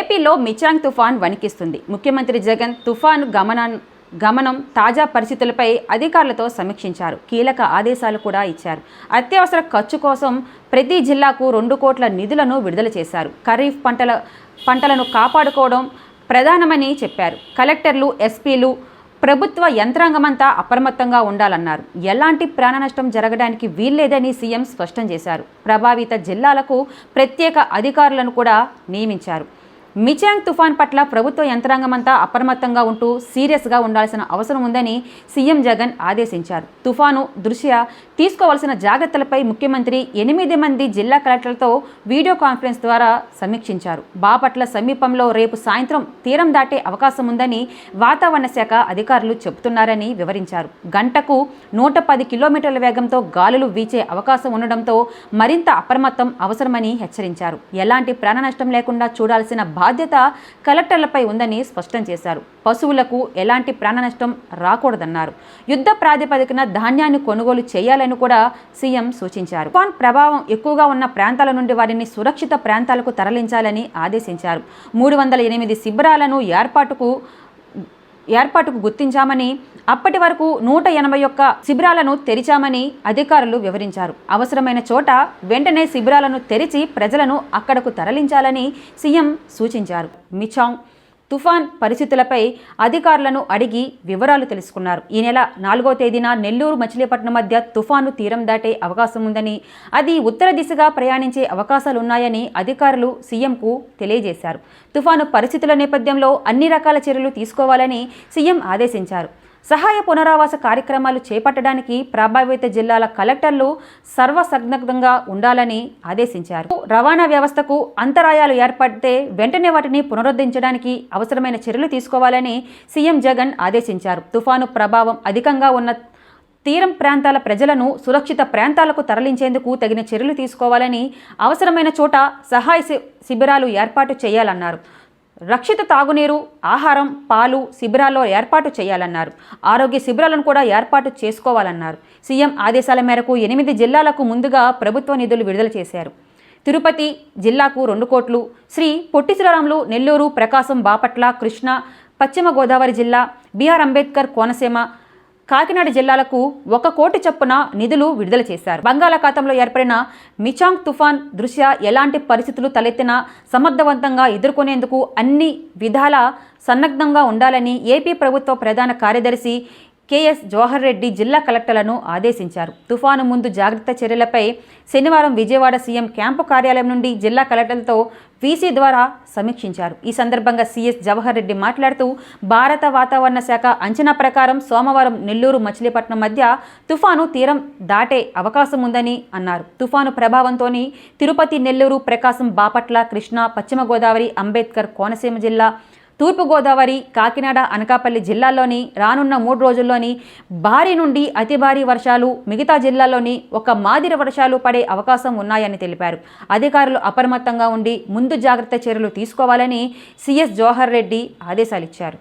ఏపీలో మిచాంగ్ తుఫాన్ వణికిస్తుంది. ముఖ్యమంత్రి జగన్ తుఫాను గమనం గమనం తాజా పరిస్థితులపై అధికారులతో సమీక్షించారు. కీలక ఆదేశాలు కూడా ఇచ్చారు. అత్యవసర ఖర్చు కోసం ప్రతి జిల్లాకు రెండు కోట్ల నిధులను విడుదల చేశారు. ఖరీఫ్ పంటల పంటలను కాపాడుకోవడం ప్రధానమని చెప్పారు. కలెక్టర్లు ఎస్పీలు ప్రభుత్వ యంత్రాంగమంతా అప్రమత్తంగా ఉండాలన్నారు. ఎలాంటి ప్రాణ నష్టం జరగడానికి వీల్లేదని సీఎం స్పష్టం చేశారు. ప్రభావిత జిల్లాలకు ప్రత్యేక అధికారులను కూడా నియమించారు. మిచాంగ్ తుఫాన్ పట్ల ప్రభుత్వ యంత్రాంగమంతా అప్రమత్తంగా ఉంటూ సీరియస్గా ఉండాల్సిన అవసరం ఉందని సీఎం జగన్ ఆదేశించారు. తుఫాను దృష్ట్యా తీసుకోవాల్సిన జాగ్రత్తలపై ముఖ్యమంత్రి ఎనిమిది మంది జిల్లా కలెక్టర్లతో వీడియో కాన్ఫరెన్స్ ద్వారా సమీక్షించారు. బాపట్ల సమీపంలో రేపు సాయంత్రం తీరం దాటే అవకాశం ఉందని వాతావరణ శాఖ అధికారులు చెబుతున్నారని వివరించారు. గంటకు నూట పది కిలోమీటర్ల వేగంతో గాలులు వీచే అవకాశం ఉండడంతో మరింత అప్రమత్తం అవసరమని హెచ్చరించారు. ఎలాంటి ప్రాణ నష్టం లేకుండా చూడాల్సిన బాధ్యత కలెక్టర్లపై ఉందని స్పష్టం చేశారు. పశువులకు ఎలాంటి ప్రాణ నష్టం రాకూడదన్నారు. యుద్ధ ప్రాతిపదికన ధాన్యాన్ని కొనుగోలు చేయాలని కూడా సీఎం సూచించారు. తుఫాన్ ప్రభావం ఎక్కువగా ఉన్న ప్రాంతాల నుండి వారిని సురక్షిత ప్రాంతాలకు తరలించాలని ఆదేశించారు. మూడు వందల ఎనిమిది శిబిరాలను ఏర్పాటుకు ఏర్పాటుకు గుర్తించామని అప్పటి వరకు నూట ఎనభై ఒక్క శిబిరాలను తెరిచామని అధికారులు వివరించారు. అవసరమైన చోట వెంటనే శిబిరాలను తెరిచి ప్రజలను అక్కడకు తరలించాలని సీఎం సూచించారు. మిచాంగ్ తుఫాన్ పరిస్థితులపై అధికారులను అడిగి వివరాలు తెలుసుకున్నారు. ఈ నెల నాలుగో తేదీన నెల్లూరు మచిలీపట్నం మధ్య తుఫాను తీరం దాటే అవకాశం ఉందని అది ఉత్తర దిశగా ప్రయాణించే అవకాశాలున్నాయని అధికారులు సీఎంకు తెలియజేశారు. తుఫాను పరిస్థితుల నేపథ్యంలో అన్ని రకాల చర్యలు తీసుకోవాలని సీఎం ఆదేశించారు. సహాయ పునరావాస కార్యక్రమాలు చేపట్టడానికి ప్రభావిత జిల్లాల కలెక్టర్లు సర్వసన్నద్ధంగా ఉండాలని ఆదేశించారు. రవాణా వ్యవస్థకు అంతరాయాలు ఏర్పడితే వెంటనే వాటిని పునరుద్ధరించడానికి అవసరమైన చర్యలు తీసుకోవాలని సీఎం జగన్ ఆదేశించారు. తుఫాను ప్రభావం అధికంగా ఉన్న తీరం ప్రాంతాల ప్రజలను సురక్షిత ప్రాంతాలకు తరలించేందుకు తగిన చర్యలు తీసుకోవాలని అవసరమైన చోట సహాయ శి- శిబిరాలు ఏర్పాటు చేయాలన్నారు. రక్షిత తాగునీరు ఆహారం పాలు శిబిరాల్లో ఏర్పాటు చేయాలన్నారు. ఆరోగ్య శిబిరాలను కూడా ఏర్పాటు చేసుకోవాలన్నారు. సీఎం ఆదేశాల మేరకు ఎనిమిది జిల్లాలకు ముందుగా ప్రభుత్వ నిధులు విడుదల చేశారు. తిరుపతి జిల్లాకు రెండు కోట్లు శ్రీ పొట్టి శ్రీరాములు నెల్లూరు ప్రకాశం బాపట్ల కృష్ణ పశ్చిమ గోదావరి జిల్లా బీఆర్ అంబేద్కర్ కోనసీమ కాకినాడ జిల్లాలకు ఒక కోటి చొప్పున నిధులు విడుదల చేశారు. బంగాళాఖాతంలో ఏర్పడిన మిచాంగ్ తుఫాన్ దృష్ట్యా ఎలాంటి పరిస్థితులు తలెత్తినా సమర్థవంతంగా ఎదుర్కొనేందుకు అన్ని విధాల సన్నగ్ధంగా ఉండాలని ఏపీ ప్రభుత్వ ప్రధాన కార్యదర్శి కేఎస్ జవహర్ రెడ్డి జిల్లా కలెక్టర్లను ఆదేశించారు. తుఫాను ముందు జాగ్రత్త చర్యలపై శనివారం విజయవాడ సీఎం క్యాంపు కార్యాలయం నుండి జిల్లా కలెక్టర్లతో వీసీ ద్వారా సమీక్షించారు. ఈ సందర్భంగా సీఎస్ జవహర్ రెడ్డి మాట్లాడుతూ భారత వాతావరణ శాఖ అంచనా ప్రకారం సోమవారం నెల్లూరు మచిలీపట్నం మధ్య తుఫాను తీరం దాటే అవకాశం ఉందని అన్నారు. తుఫాను ప్రభావంతోని తిరుపతి నెల్లూరు ప్రకాశం బాపట్ల కృష్ణా పశ్చిమ గోదావరి అంబేద్కర్ కోనసీమ జిల్లా తూర్పుగోదావరి కాకినాడ అనకాపల్లి జిల్లాల్లోని రానున్న మూడు రోజుల్లోని భారీ నుండి అతి భారీ వర్షాలు మిగతా జిల్లాల్లోని ఒక మాదిరి వర్షాలు పడే అవకాశం ఉన్నాయని తెలిపారు. అధికారులు అప్రమత్తంగా ఉండి ముందు జాగ్రత్త చర్యలు తీసుకోవాలని సీఎస్ జవహర్ రెడ్డి ఆదేశాలిచ్చారు.